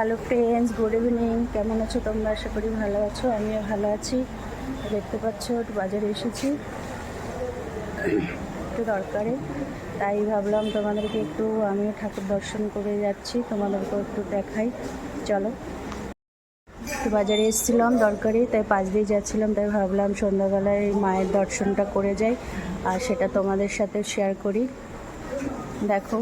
Hello friends good evening কেমন আছো তোমরা? আশা করি ভালো আছো, আমিও ভালো আছি। দেখতে পাচ্ছ, একটু বাজারে এসেছি। একটু দরকারে। তাই ভাবলাম তোমাদেরকে একটু, আমিও ঠাকুর দর্শন করে যাচ্ছি, তোমাদেরকেও একটু দেখাই। চলো। একটু বাজারে এসেছিলাম দরকারি, তাই পাশ দিয়ে যাচ্ছিলাম, তাই ভাবলাম সন্ধ্যাবেলায় মায়ের দর্শনটা করে যাই, আর সেটা তোমাদের সাথে শেয়ার করি। দেখো।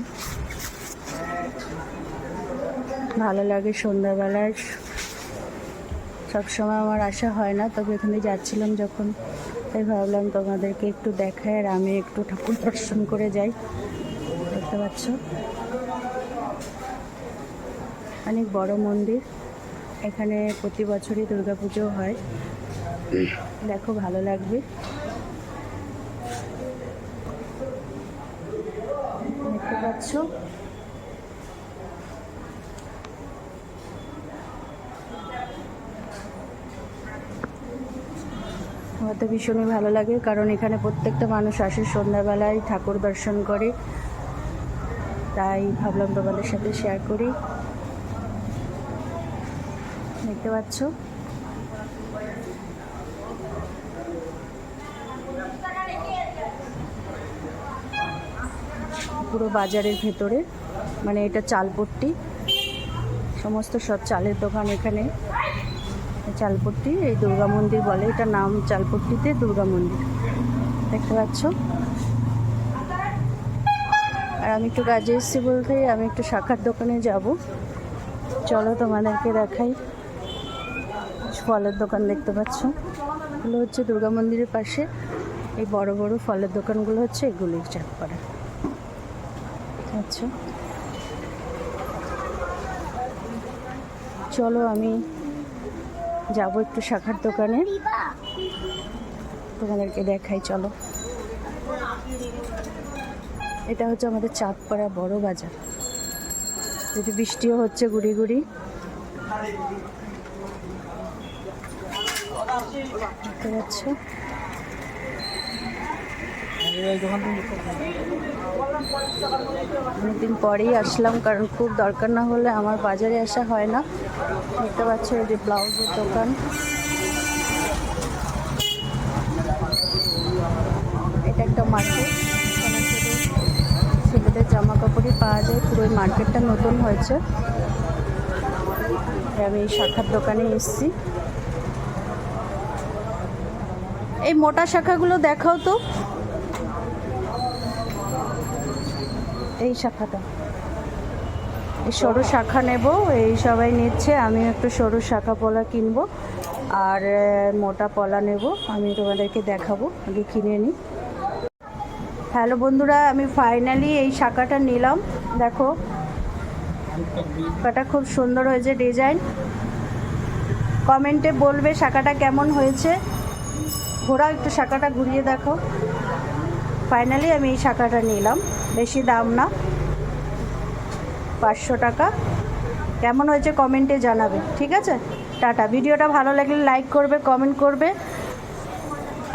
ভালো লাগে সন্ধ্যাবেলায় সবসময় আমার আশা হয় না, তবে এখানে যাচ্ছিলাম যখন। তাই ভাবলাম তোমাদেরকে একটু দেখায় আর আমি একটু ঠাকুর দর্শন করে যাই। দেখতে পাচ্ছ? অনেক বড় মন্দির। এখানে প্রতি বছরই দুর্গাপুজো হয়। দেখো, ভালো লাগবে। দেখতে পাচ্ছ? আমার তো ভীষণই ভালো লাগে, কারণ এখানে প্রত্যেকটা মানুষ আসে, সন্ধ্যাবেলায় ঠাকুর দর্শন করে। তাই ভাবলাম তোমাদের সাথে শেয়ার করি। দেখতে পাচ্ছ? পুরো বাজারের ভেতরে মানে এটা চালপট্টি। সমস্ত সব চালের দোকান এখানে। চালপট্টি, এই দুর্গা মন্দির বলে এটা নাম চালপট্টিতে দুর্গা মন্দির। দেখতে পাচ্ছ? আর আমি একটু কাজে এসেছি বলতে, আমি একটু শাখার দোকানে যাব। চলো তোমাদেরকে দেখাই। ফলের দোকান দেখতে পাচ্ছ। এগুলো হচ্ছে দুর্গা মন্দিরের পাশে। এই বড় বড় ফলের দোকানগুলো হচ্ছে এগুলি চাঁদপাড়া আচ্ছা চলো আমি যাব একটু শাখার দোকানে। তোমাদেরকে দেখাই, চলো। এটা হচ্ছে আমাদের চাঁদপাড়া বড় বাজার। যদি বৃষ্টিও হচ্ছে গুড়ি গুড়ি। দেখতে পাচ্ছ? অনেকদিন পরেই আসলাম, কারণ খুব দরকার না হলে আমার বাজারে আসা হয় না। দেখতে পাচ্ছ এই যে ব্লাউজের দোকান। এটা একটা মার্কেট ছেলেদের জামা কাপড়ই পাওয়া যায়। পুরো এই মার্কেটটা নতুন হয়েছে। আমি শাখার দোকানে এসেছি। এই মোটা শাখাগুলো দেখাও তো। এই শাখাটা। এই সরু শাখা নেব, এই সবাই নিচ্ছে, আমি একটু সরু শাখা পলা কিনবো, আর মোটা পলা নেব, আমি তোমাদেরকে দেখাবো, আগে কিনে নিই হ্যালো বন্ধুরা, আমি ফাইনালি এই শাখাটা নিলাম, দেখো। শাখাটা খুব সুন্দর হয়েছে ডিজাইন। কমেন্টে বলবে শাখাটা কেমন হয়েছে। ঘোরাও একটু শাখাটা ঘুরিয়ে দেখো। ফাইনালি আমি এই শাখাটা নিলাম। বেশি দাম না। পাঁচশো টাকা। কেমন হয়েছে কমেন্টে জানাবে, ঠিক আছে? টাটা। ভিডিওটা ভালো লাগলে লাইক করবে কমেন্ট করবে।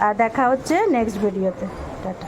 আর দেখা হচ্ছে নেক্সট ভিডিওতে টাটা।